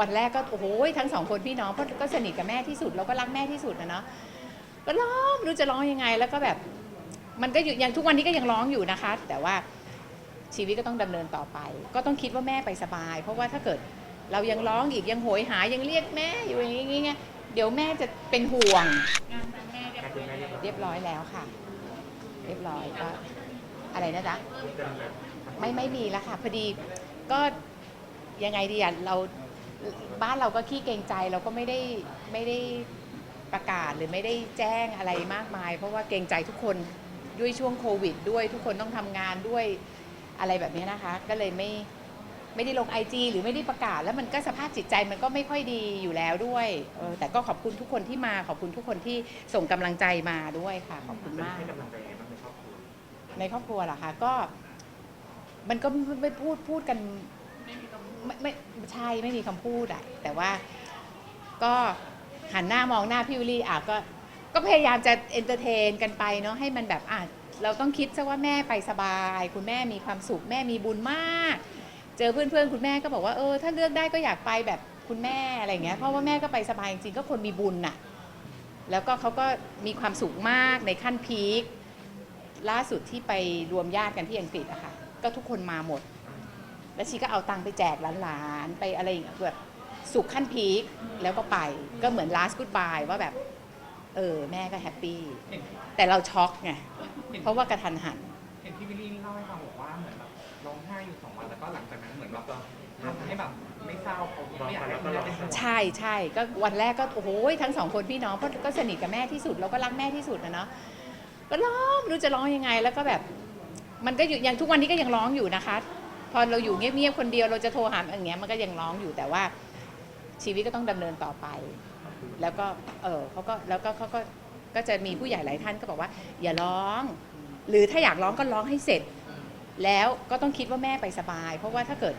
วันแรกก็โอ้โหทั้งสองคนพี่น้องเพราะก็สนิทกับแม่ที่สุดเราก็รักแม่ที่สุดนะเนาะก็ร้องรู้จะร้องยังไงแล้วก็แบบ มันก็อยู่ยังทุกวันนี้ก็ยังร้องอยู่นะคะ แต่ว่าชีวิตก็ต้องดำเนินต่อไป ก็ต้องคิดว่าแม่ไปสบาย เพราะว่าถ้าเกิดเรายังร้องอีกยังโหยหายังเรียกแม่อยู่อย่างงี้ไงเดี๋ยวแม่จะเป็นห่วงเรียบร้อยเรียบร้อยแล้วค่ะ เรียบร้อยก็อะไรนะจ๊ะไม่ไม่มีแล้วค่ะพอดีก็ยังไงดีอะเรา บ้านเราก็ขี้เกรงใจเราก็ไม่ได้ไม่ได้ประกาศหรือไม่ได้แจ้งอะไรมากมาย เพราะว่าเกรงใจทุกคนด้วยช่วงโควิด ด้วยทุกคนต้องทำงานด้วยอะไรแบบนี้นะคะ ก็เลยไม่ไม่ได้ลงไอจหรือไม่ได้ประกาศ แล้วมันก็สภาพจิตใจมันก็ไม่ค่อยดีอยู่แล้วด้วยเออแต่ก็ขอบคุณทุกคนที่มาขอบคุณทุกคนที่ส่งกำลังใจมาด้วยค่ะขอบคุณมาก ให้กำลังใจยังไงบ้างในครอบครัวในครอบครัวเหรอคะก็มันก็ไม่ไม่พูดพูดกัน ไม่ไม่ใช่ไม่มีคำพูดอะแต่ว่าก็หันหน้ามองหน้าพี่วิลลี่อะก็ก็พยายามจะเอนเตอร์เทนกันไปเนาะให้มันแบบอะเราต้องคิดซะว่าแม่ไปสบาย คุณแม่มีความสุขแม่มีบุญมาก เจอเพื่อนๆ คุณแม่ก็บอกว่าเออ ถ้าเลือกได้ก็อยากไปแบบคุณแม่อะไรเงี้ยเพราะว่าแม่ก็ไปสบายจริงๆก็คนมีบุญน่ะแล้วก็เขาก็มีความสุขมากในขั้นพีคล่าสุดที่ไปรวมญาติกันที่อังกฤษอะค่ะก็ทุกคนมาหมด แล้วชีก็เอาตังค์ไปแจกหลานๆ ไปอะไรอย่างเงี้ยแบบสุขขั้นพีคแล้วก็ไปก็เหมือน last goodbye ว่าแบบ เออ แม่ก็แฮปปี้เห็นแต่เราช็อกไงเห็นเพราะว่ากระทันหัน เห็นพี่วิลลี่เล่าให้ฟังบอกว่าเหมือนแบบร้องไห้อยู่สองวันแล้วก็หลังจากนั้นเหมือนแบบทำให้แบบไม่เศร้าเขาไม่อยากให้คุณแม่เป็นห่วงใช่ใช่ก็วันแรกก็โอ้โหทั้งสองคนพี่น้องเพราะก็สนิทกับแม่ที่สุดเราก็รักแม่ที่สุดนะเนาะก็ร้องไม่รู้จะร้องยังไงแล้วก็แบบ มันก็อยู่ยังทุกวันนี้ก็ยังร้องอยู่นะคะพ อเราอยู่เงียบๆคนเดียวเราจะโทรหาอย่างเงี้ยมันก็ยังร้องอยู่แต่ว่าชีวิตก็ต้องดำเนินต่อไป แล้วก็เออเขาก็แล้วก็เขาก็ก็จะมีผู้ใหญ่หลายท่านก็บอกว่า อย่าร้อง หรือถ้าอยากร้องก็ร้องให้เสร็จ แล้วก็ต้องคิดว่าแม่ไปสบาย เพราะว่าถ้าเกิด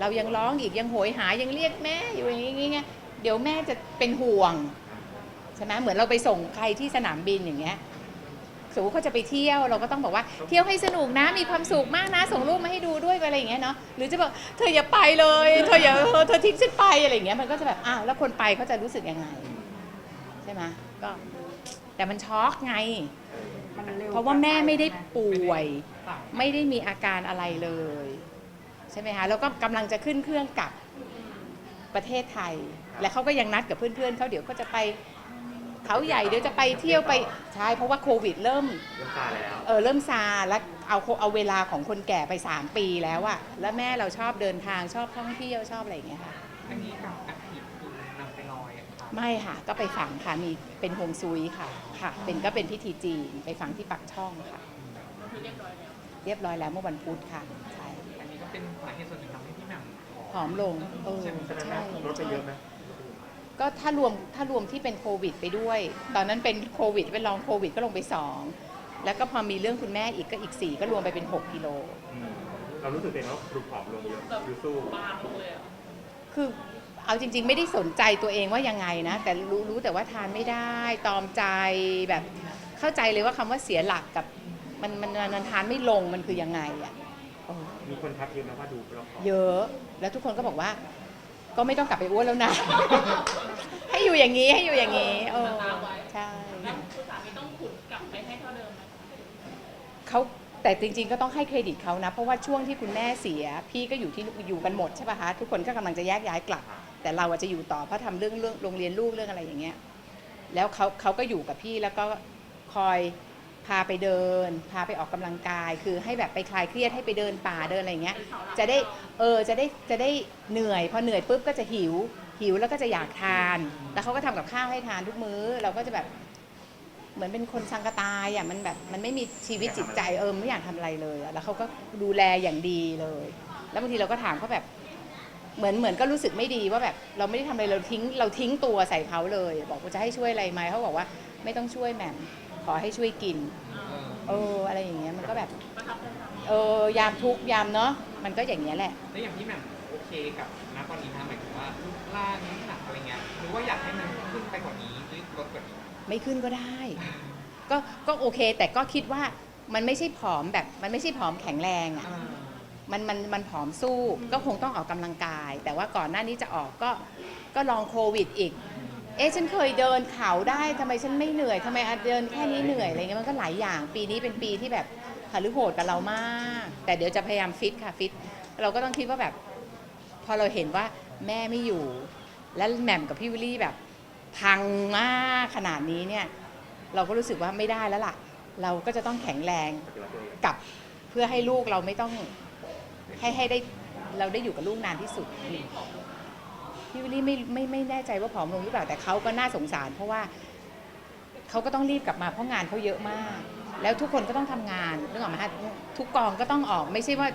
เรายังร้องอีกยังโหยหายังเรียกแม่อยู่อย่างงี้ไงเดี๋ยวแม่จะเป็นห่วงใช่ไหมเหมือนเราไปส่งใครที่สนามบินอย่างเงี้ย มมติเขาจะไปเที่ยวเราก็ต้องบอกว่าเที่ยวให้สนุกนะมีความสุขมากนะส่งรูปมาให้ดูด้วยอะไรอย่างเงี้ยเนาะหรือจะบอกเธออย่าไปเลยเธออย่าเออเธอทิ้งฉันไปอะไรอย่างเงี้ยมันก็จะแบบอ้าวแล้วคนไปเขาจะรู้สึกยังไงใช่ไหมก็แต่มันช็อกไง เพราะว่าแม่ไม่ได้ป่วยต่างไม่ได้มีอาการอะไรเลย ใช่ไหมคะแล้วก็กำลังจะขึ้นเครื่องกลับประเทศไทย และเขาก็ยังนัดกับเพื่อนๆเขาเดี๋ยวก็จะไป เขาใหญ่เดี๋ยวจะไปเที่ยวไปใช่เพราะว่าโควิดเริ่ม เริ่มซาแล้วเออเริ่มซาแล้วเอาเอาเวลาของคนแก่ไป 3 ปีแล้วอะแล้วแม่เราชอบเดินทางชอบท่องเที่ยวชอบอะไรอย่างเงี้ยค่ะ อันนี้กับอัฐิคือนำไปลอยอะค่ะไม่ค่ะ ก็ไปฝังค่ะมีเป็นฮวงซุยค่ะค่ะ เป็นก็เป็นพิธีจีนไปฝังที่ปักช่องค่ะเรียบร้อยแล้วเมื่อวันพุธค่ะใช่อันนี้ก็เป็นสาเหตุส่วนหนึ่งทำให้พี่แหม่มผอมลงเออใช่ไหมใช่ลดไปเยอะไหม ก็ถ้ารวมถ้ารวมที่เป็นโควิด ไปด้วย ตอนนั้นเป็นโควิดเป็นลองโควิดก็ลงไป 2 แล้วก็พอมีเรื่องคุณแม่อีกก็อีก 4 ก็รวมไปเป็น 6กิโล อืมเรารู้สึกเองว่าดูผอมลงเยอะดูสู้คือเอาจริง ๆ ไม่ได้สนใจตัวเองว่ายังไงนะ แต่รู้รู้แต่ว่าทานไม่ได้ ตอมใจแบบเข้าใจเลยว่าคำว่าเสียหลักกับมันมันมันทานไม่ลงมันคือยังไงอะเออมีคนทักเยอะนะว่าดูเราผอม เยอะ แล้วทุกคนก็บอกว่า ก็ไม่ต้องกลับไปอ้วนแล้วนะ ให้อยู่อย่างนี้ให้อยู่อย่างนี้เออใช่คุณสามีต้องขุดกลับไปให้เท่าเดิมไหมเขาแต่จริงๆก็ต้องให้เครดิตเขานะ เพราะว่าช่วงที่คุณแม่เสีย พี่ก็อยู่ที่อยู่กันหมดใช่ป่ะคะทุกคนก็กำลังจะแยกย้ายกลับ แต่เราอาจจะอยู่ต่อเพราะทำเรื่องเรื่องโรงเรียนลูกเรื่องอะไรอย่างเงี้ย แล้วเขาเขาก็อยู่กับพี่แล้วก็คอย พาไปเดิน พาไปออกกำลังกาย คือให้แบบไปคลายเครียดให้ไปเดินป่าเดินอะไรอย่างเงี้ย จะได้เออจะได้จะได้เหนื่อยพอเหนื่อยปุ๊บก็จะหิว หิวแล้วก็จะอยากทาน แล้วเขาก็ทำกับข้าวให้ทานทุกมื้อ เราก็จะแบบเหมือนเป็นคนสังกตายอะมันแบบมันไม่มีชีวิตจิตใจเออไม่อยากทำอะไรเลยแล้วเขาก็ดูแลอย่างดีเลย แล้วบางทีเราก็ถามเขาแบบเหมือนเหมือนก็รู้สึกไม่ดีว่าแบบเราไม่ได้ทำอะไรเราทิ้ง เราทิ้งตัวใส่เขาเลย บอกว่าจะให้ช่วยอะไรไหมเขาบอกว่าไม่ต้องช่วยแหม่ม อให้ช่วยกินเออเอออะไรอย่างเงี้ยมันก็แบบ เออยามทุกข์ยามเนาะมันก็อย่างเงี้ยแหละ แล้วอย่างพี่แหม่มโอเคกับณตอนนี้นะหมายถึงว่ารูปร่างน้ำหนักอะไรเงี้ยหรือว่าอยากให้มันขึ้นไปกว่านี้หรือลดกว่านี้ไม่ขึ้นก็ได้ ก็ก็โอเค แต่ก็คิดว่ามันไม่ใช่ผอมแบบมันไม่ใช่ผอมแข็งแรงอะอ่ามันมันมันผอมสู้ก็คงต้องออกกำลังกาย แต่ว่าก่อนหน้านี้จะออกก็ก็ลองโควิดอีก เอ๊ะฉันเคยเดินเขาได้ทำไมฉันไม่เหนื่อยทำไมอะเดินแค่นี้เหนื่อยอะไรเงี้ยมันก็หลายอย่างปีนี้เป็นปีที่แบบหารือโหดกับเรามาก แต่เดี๋ยวจะพยายามฟิตค่ะฟิตเราก็ต้องคิดว่าแบบ พอเราเห็นว่าแม่ไม่อยู่ แล้วแหม่มกับพี่วิลลี่แบบ พังมากขนาดนี้เนี่ย เราก็รู้สึกว่าไม่ได้แล้วล่ะ เราก็จะต้องแข็งแรงปฏิบัติตัวเองกับเพื่อให้ลูกเราไม่ต้องให้ให้ได้เราได้อยู่กับลูกนานที่สุด พี่วิลลี่ไม่ไม่ไม่แน่ใจว่าผอมลงหรือเปล่าแต่เขาก็น่าสงสาร เพราะว่าเขาก็ต้องรีบกลับมาเพราะงานเขาเยอะมาก แล้วทุกคนก็ต้องทำงานนึกออกไหมฮะทุกกองก็ต้องออกไม่ใช่ว่า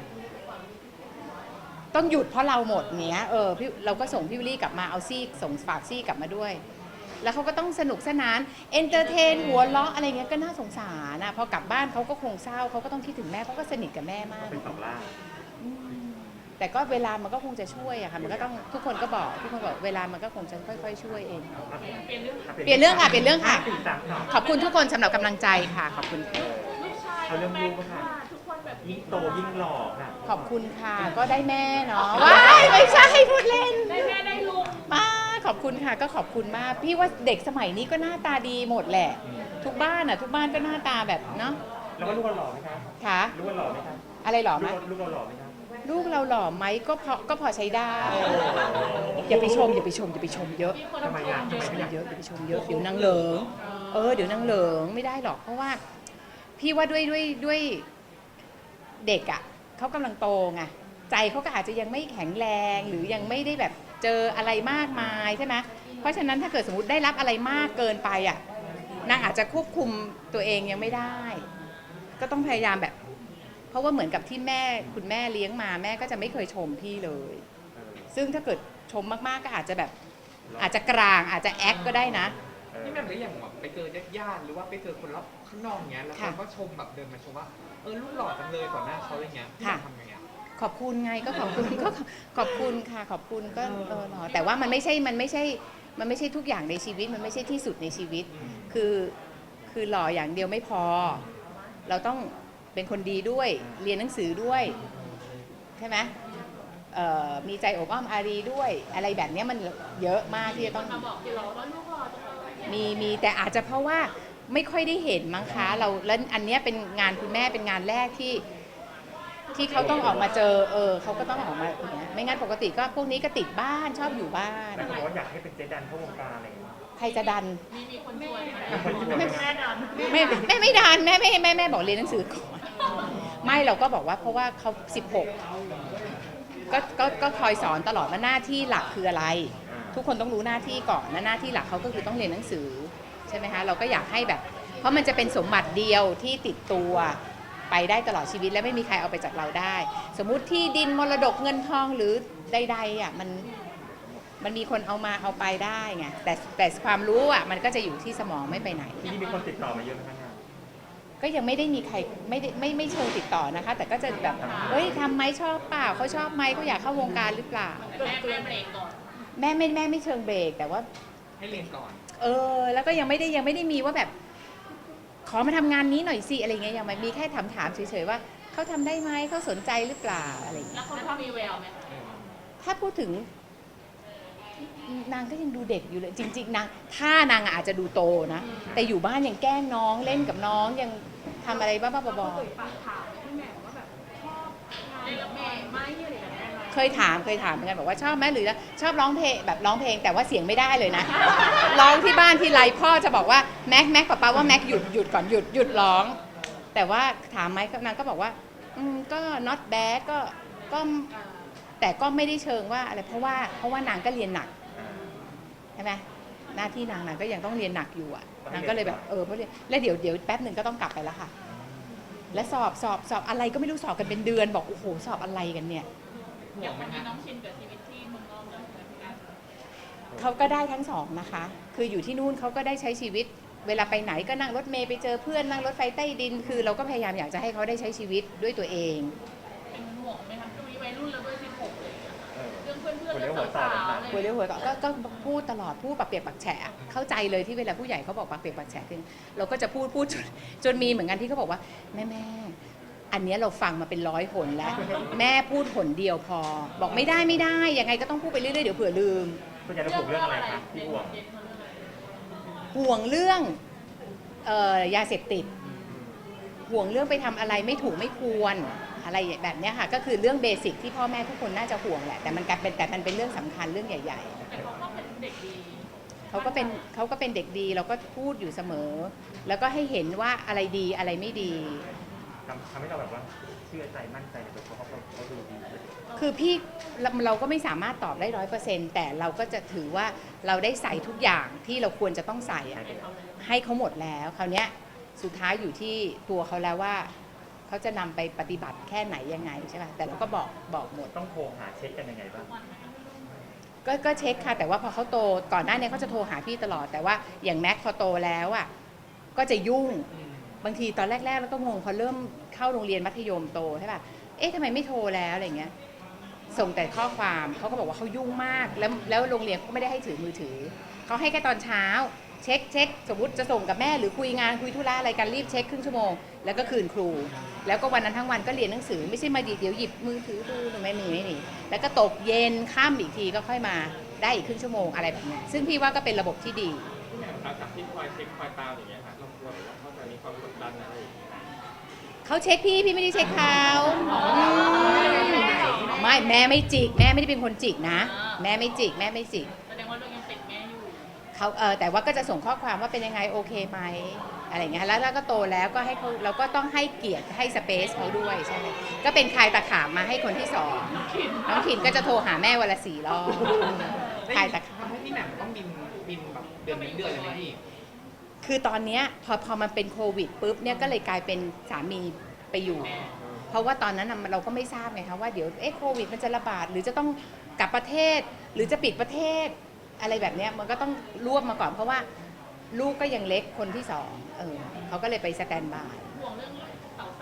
ต้องหยุดเพราะเราหมดเนี้ยเออพี่เราก็ส่งพี่วิลลี่กลับมาเอาซี่ส่งฝากซี่กลับมาด้วย แล้วเขาก็ต้องสนุกสนานเอนเตอร์เทนหัวเราะอะไรเงี้ยก็น่าสงสารนะพอกลับบ้านเขาก็คงเศร้าเขาก็ต้องคิดถึงแม่เขาก็สนิทกับแม่มากเป็นสองล่างอืม แต่ก็เวลามันก็คงจะช่วยอะค่ะมันก็ต้องทุกคนก็บอกทุกคนบอกเวลามันก็คงจะค่อยๆ ช่วยเอง เปลี่ยนเรื่องเปลี่ยนเรื่องค่ะเปลี่ยนเรื่องค่ะ สี่สามสองขอบคุณทุกคนสำหรับกำลังใจค่ะ ขอบคุณค่ะลูกชายเอาเรื่องลูกค่ะทุกคนแบบยิ่งโตยิ่งหล่อค่ะขอบคุณค่ะ ก็ได้แม่เนาะว้ายไม่ใช่พูดเล่น ได้แม่ได้ลุงมาขอบคุณค่ะก็ขอบคุณมาก พี่ว่าเด็กสมัยนี้ก็หน้าตาดีหมดแหละ ทุกบ้านอะ ทุกบ้านก็หน้าตาแบบเนาะแล้วก็ลูกเราหล่อไหมคะค่ะ ลูกเราหล่อไหมคะอะไรหรอไหมลูกเราหล่อไหมคะ ลูกเราหล่อไหมก็พอก็พอใช้ได้อย่าไปชมอย่าไปชมอย่าไปชมเยอะมีคนทำไมชอะมทำไมเยอะไม่อยากเยอะอย่าไปชมเยอะเดี๋ยวนางเหลิง เออเดี๋ยวนางเหลิงไม่ได้หรอกเพราะว่า พี่ว่าด้วยด้วยด้วยเด็กอะ่ะเขากำลังโตไงใจเขาก็อาจจะยังไม่แข็งแรงหรือยังไม่ได้แบบเจออะไรมากมายใช่ไหมเพราะฉะนั้นถ้าเกิดสมมติได้รับอะไรมากเกินไปอะ่ะนางอาจจะควบคุมตัวเองยังไม่ได้ ก็ต้องพยายามแบบ เพราะว่าเหมือนกับที่แม่คุณแม่เลี้ยงมาแม่ก็จะไม่เคยชมพี่เลยเออซึ่งถ้าเกิดชมมากๆก็อาจจะแบบอาจจะกลางอาจจะแอคก็ได้นะเออนี่แม่ก็อย่างแบบไปเจอญาติๆหรือว่าไปเจอคนรอบข้างนอกเงี้ยแล้วค่ะเขาก็ชมแบบเดินมาชมว่าเออลูกหล่อจังเลยก่อนหน้าเขาอะไรเงี้ยพี่ค่ะทำไงอะขอบคุณไงก็ขอบคุณก็ขอบคุณค่ะ ขอบคุณก็เออหรอแต่ว่ามันไม่ใช่มันไม่ใช่มันไม่ใช่ทุกอย่างในชีวิตมันไม่ใช่ที่สุดในชีวิต คือคือหล่ออย่างเดียวไม่พอ เราต้อง เป็นคนดีด้วย เรียนหนังสือด้วย ใช่ไหมเอ่อมีใจอบอ้อมอารีด้วย อะไรแบบเนี้ยมันเยอะมากที่จะต้อง มาบอกพี่เราว่าลูกหล่อจังเลยมีมีแต่อาจจะเพราะว่าไม่ค่อยได้เห็นมั้งคะเราแล้วอันเนี้ยเป็นงานคุณแม่เป็นงานแรกที่ ที่เขาต้องออกมาเจอ เออเขาก็ต้องออกมาอย่างเงี้ยไม่งั้นปกติก็พวกนี้ก็ติดบ้านชอบอยู่บ้าน แต่เขาบอกว่าอยากให้เป็นเจดันเข้าวงการอะไรอย่างเงี้ย ใครจะดันมีมีคนช่วยไหมไม่แม่ดันไม่แม่ไม่ดันแม่ไม่แม่แม่บอกเรียนหนังสือก่อน ไม่เราก็บอกว่าเพราะว่าเขา 16 ก็ก็ก็คอยสอนตลอดว่าหน้าที่หลักคืออะไร อ่า ทุกคนต้องรู้หน้าที่ก่อนนะหน้าที่หลักเขาก็คือต้องเรียนหนังสือใช่ไหมคะเราก็อยากให้แบบ เพราะมันจะเป็นสมบัติเดียวที่ติดตัว ไปได้ตลอดชีวิตและไม่มีใครเอาไปจากเราได้ สมมุติที่ดินมรดกเงินทองหรือใดๆอะมันมันมีคนเอามาเอาไปได้ไงแต่แต่ความรู้อะมันก็จะอยู่ที่สมองไม่ไปไหน ทีนี้มีคนติดต่อมาเยอะไหมคะงานก็ยังไม่ได้มีใครไม่ได้ไม่ไม่เชิงติดต่อนะคะ แต่ก็จะแบบเฮ้ยทำไหมชอบเปล่าเขาชอบไหมเขาอยากเข้าวงการหรือเปล่า แม่แม่เบรกก่อน แม่ไม่แม่ไม่เชิงเบรกแต่ว่าให้เรียนก่อน เออ แล้วก็ยังไม่ได้ยังไม่ได้มีว่าแบบข อมาทำงานนี้หน่อยสิอะไรเงี้ยยังไม่มีแค่ถามถามๆเฉยๆว่าเขาทำได้ไหมเขาสนใจหรือเปล่าอะไรเงี้ยแล้วเขาชอบมีแววไหมถ้าพูดถึง นางก็ยังดูเด็กอยู่เลย จริง ๆนางถ้านางอาจจะดูโตนะ แต่อยู่บ้านยังแกล้งน้องเล่นกับน้องยังทำอะไรบ้าๆบอๆ เงี้ยเคยถามเคยถามเหมือนกันบอกว่าชอบไหมหรือชอบร้องเพลงแบบร้องเพลงแต่ว่าเสียงไม่ได้เลยนะ ร้องที่บ้านที่ไรพ่อจะบอกว่าแม็กแม็กป้าป้าว่าแม็กหยุดหยุดก่อนหยุดหยุดร้อง แต่ว่าถามไหมนางก็บอกว่าอืมก็ not bad ก็ก็แต่ก็ไม่ได้เชิงว่าอะไรเพราะว่าเพราะว่านางก็เรียนหนักอ่าใช่ไหมหน้าที่นางนางก็ยังต้องเรียนหนักอยู่อะนางก็เลยแบบเออเพราะเรียนแล้วเดี๋ยวเดี๋ยวแป๊บหนึ่งก็ต้องกลับไปแล้วค่ะ และสอบสอบสอบอะไรก็ไม่รู้สอบกันเป็นเดือน บอกโอ้โหสอบอะไรกันเนี่ย ห่อวย่างงไหมวันนี้ฮะน้องชินกับชีวิตที่เมืองนอกเลยใช่ไหมพี่แม่เขาก็ได้ทั้งสองนะคะ คืออยู่ที่นู่นเขาก็ได้ใช้ชีวิต เวลาไปไหนก็นั่งรถเมย์ไปเจอเพื่อนนั่งรถไฟใต้ดิน คือเราก็พยายามอยากจะให้เขาได้ใช้ชีวิตด้วยตัวเอง เป็นห่วงไหมคะช่วงนี้วัยรุ่นแล้วด้วย16เลยอะเออ เรื่องเพื่อนเพื่อนคนเรีเรื่ยอกงหัวสาต่อวๆอะไรคุยเรื่องหัวต่อก็ก็พูดตลอดพูดปักเปียกปักแฉะเข้าใจเลยที่เวลาผู้ใหญ่เขาบอกปักเปียกปักแฉะคือเราก็จะพูดพูดจนจนมีเหมือนกันที่เขาบอกว่าแม่แม่ อันเนี้ยเราฟังมาเป็นร้อยหนแล้ว แม่พูดหนเดียวพอ บอกไม่ได้ไม่ได้ ยังไงก็ต้องพูดไปเรื่อยๆเดี๋ยวเผื่อลืม ส่วนใหญ่เราถูกเรื่องอะไรคะที่ห่วงห่วงเรื่องเอ่อยาเสพติด ห่วงเรื่องไปทำอะไรไม่ถูกไม่ควรอะไรแบบเนี้ยค่ะ ก็คือเรื่องเบสิกที่พ่อแม่ทุกคนน่าจะห่วงแหละแต่มันกลายเป็นแต่มันเป็นเรื่องสำคัญเรื่องใหญ่แต่เขาก็เป็นเด็กดีๆเขาก็เป็นเขาก็เป็นเด็กดีเราก็พูดอยู่เสมอ แล้วก็ให้เห็นว่าอะไรดีอะไรไม่ดี ทำทำให้เราแบบว่าเชื่อใจมั่นใจในตัวเขาเพราะเขาเขาดูดีคือพี่เราเราก็ไม่สามารถตอบได้ร้อยเปอร์เซ็นต์แต่เราก็จะถือว่าเราได้ใส่ทุกอย่างที่เราควรจะต้องใส่อะให้เขาหมดแล้วคราวเนี้ยสุดท้ายอยู่ที่ตัวเขาแล้วว่า เขาจะนำไปปฏิบัติแค่ไหนยังไงใช่ป่ะแต่เราก็บอกบอกหมด ต้องโทรหาเช็คกันยังไงบ้างก็ก็เช็คค่ะ แต่ว่าพอเขาโตก่อนหน้านี้เขาจะโทรหาพี่ตลอดแต่ว่าอย่างแม็กพอโตแล้วอะก็จะยุ่ง บางทีตอนแรกๆ แล้วก็งงพอเริ่มเข้าโรงเรียนมัธยมโตใช่ป่ะ เอ๊ะทำไมไม่โทรแล้วอะไรเงี้ย ส่งแต่ข้อความเขาก็บอกว่าเขายุ่งมาก แล้วแล้วโรงเรียนก็ไม่ได้ให้ถือมือถือ เขาให้แค่ตอนเช้า เช็คเช็คสมมติจะส่งกับแม่หรือคุยงานคุยธุระอะไรกันรีบเช็คครึ่งชั่วโมง แล้วก็คืนครู แล้วก็วันนั้นทั้งวันก็เรียนหนังสือไม่ใช่มาดีเดี๋ยวหยิบมือถือดูหรือไม่มีไม่มีแล้วก็ตกเย็นค่ำอีกทีก็ค่อยมาได้อีกครึ่งชั่วโมงอะไรแบบนี้ซึ่งพี่ว่าก็เป็นระบบที่ดีจากที่คอยเช็คคอยตามอย่างเงี้ยค่ะ ความกดดันอะไรอย่างเงี้ยเขาเช็คพี่พี่ไม่ได้เช็คเขาอืมไม่แม่ไม่จิก แม่ไม่ได้เป็นคนจิกนะ แม่ไม่จิก แม่ไม่จิก แสดงว่าเรายังติดแม่อยู่ เขาเออแต่ว่าก็จะส่งข้อความว่าเป็นยังไงโอเคไหมอะไรอย่างเงี้ยแล้วแล้วก็โตแล้วก็ให้เขาเราก็ต้องให้เกียรติให้สเปซเขาด้วยใช่ไหมก็เป็นคายตะขามมาให้คนที่สองน้องขินก็จะโทรหาแม่วันละสี่รอบคายตะขามทำให้พี่แหม่มต้องบินบินแบบเดือนเป็นเดือนเลยไหมพี่ คือตอนเนี้ยพอพอมันเป็นโควิดปุ๊บเนี่ยก็เลยกลายเป็นสามีไปอยู่ เพราะว่าตอนนั้นน่ะเราก็ไม่ทราบไงคะว่าเดี๋ยวเอ๊ะโควิดมันจะระบาดหรือจะต้องกลับประเทศ หรือจะปิดประเทศ อะไรแบบเนี้ยมันก็ต้องรวบมาก่อนเพราะว่าลูกก็ยังเล็กคนที่สองเออเขาก็เลยไปสแตนบาย ห่วงเรื่อง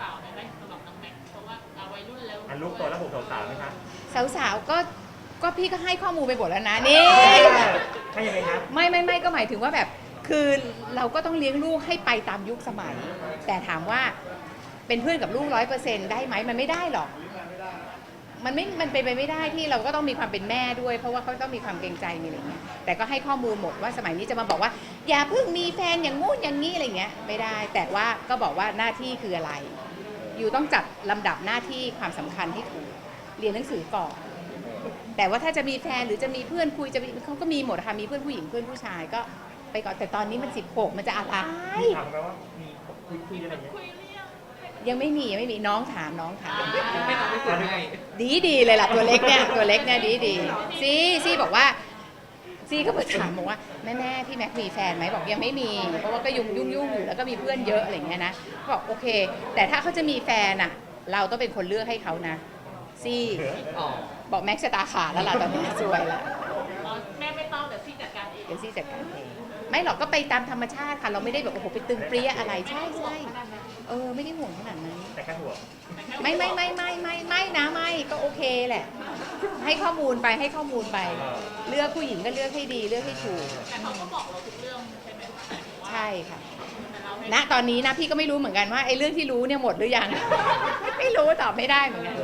สาวๆเนี่ยได้สำหรับน้องแม็กซ์เพราะว่าเอาวัยรุ่นแล้วอันลูกโตแล้วผมสาวๆไหมคะสาวๆก็ก็พี่ก็ให้ข้อมูลไปหมดแล้วนะนี่ให้ยังไงครับ ไม่ไม่ไม่ก็หมายถึงว่าแบบ คือเราก็ต้องเลี้ยงลูกให้ไปตามยุคสมัย แต่ถามว่าเป็นเพื่อนกับลูกร้อยเปอร์เซ็นได้ไหมมันไม่ได้หรอก มันไม่ มันเป็นไปไม่ได้ที่เราก็ต้องมีความเป็นแม่ด้วย เพราะว่าเขาต้องมีความเกรงใจมีอะไรเงี้ย แต่ก็ให้ข้อมูลหมดว่าสมัยนี้จะมาบอกว่า อย่าเพิ่งมีแฟนอย่างงู้นอย่างนี้อะไรเงี้ยไม่ได้ แต่ว่าก็บอกว่าหน้าที่คืออะไร อยู่ต้องจัดลำดับหน้าที่ความสำคัญให้ถูกเรียนหนังสือก่อน แต่ว่าถ้าจะมีแฟนหรือจะมีเพื่อนคุยจะมีเขาก็มีหมดค่ะมีเพื่อนผู้หญิงเพื่อนผู้ชายก็ ไปก่อนแต่ตอนนี้มัน 16 มันจะอะไรมีถามไหมว่ามีคุยคุยอะไรอย่างเงี้ยคุยเรื่องยังไม่มียังไม่มีน้องถามน้องถาม ไม่ต้องไปฝึกให้ดีดีเลยล่ะตัวเล็กเนี่ยตัวเล็กเนี่ยดีดีซีซีบอกว่าซีก็มาถามบอกว่าแม่แม่พี่แม็กมีแฟนไหมบอกยังไม่มี เพราะว่าก็ยุ่งยุ่งยุ่งอยู่แล้วก็มีเพื่อนเยอะอะไรอย่างเงี้ยนะบอกโอเค แต่ถ้าเขาจะมีแฟนอะ เราต้องเป็นคนเลือกให้เขานะซีอ๋อบอกแม็กชะตาขาดแล้วล่ะตอนนี้สวยแล้วอ๋อแม่ไม่ต้องเดี๋ยวพี่จัดการเองเดี๋ยวซี่จัดการเอง ไม่หรอกก็ไปตามธรรมชาติค่ะ เราไม่ได้แบบโอ้โหไปตึงเปรี้ยอะไรใช่ใช่เออไม่ได้ห่วงขนาดนั้น แต่แค่ห่วงไม่ไม่ไม่ไม่ไม่ไม่นะไม่ก็โอเคแหละ ให้ข้อมูลไปให้ข้อมูลไป เลือกผู้หญิงก็เลือกให้ดีเลือกให้ถูกแต่เขาก็บอกเราทุกเรื่องใช่ไหมหมายถึงว่าใช่ค่ะแต่เราให้ณตอนนี้นะพี่ก็ไม่รู้เหมือนกันว่าไอ้เรื่องที่รู้เนี่ยหมดหรือยัง ไม่รู้ตอบไม่ได้เหมือนกัน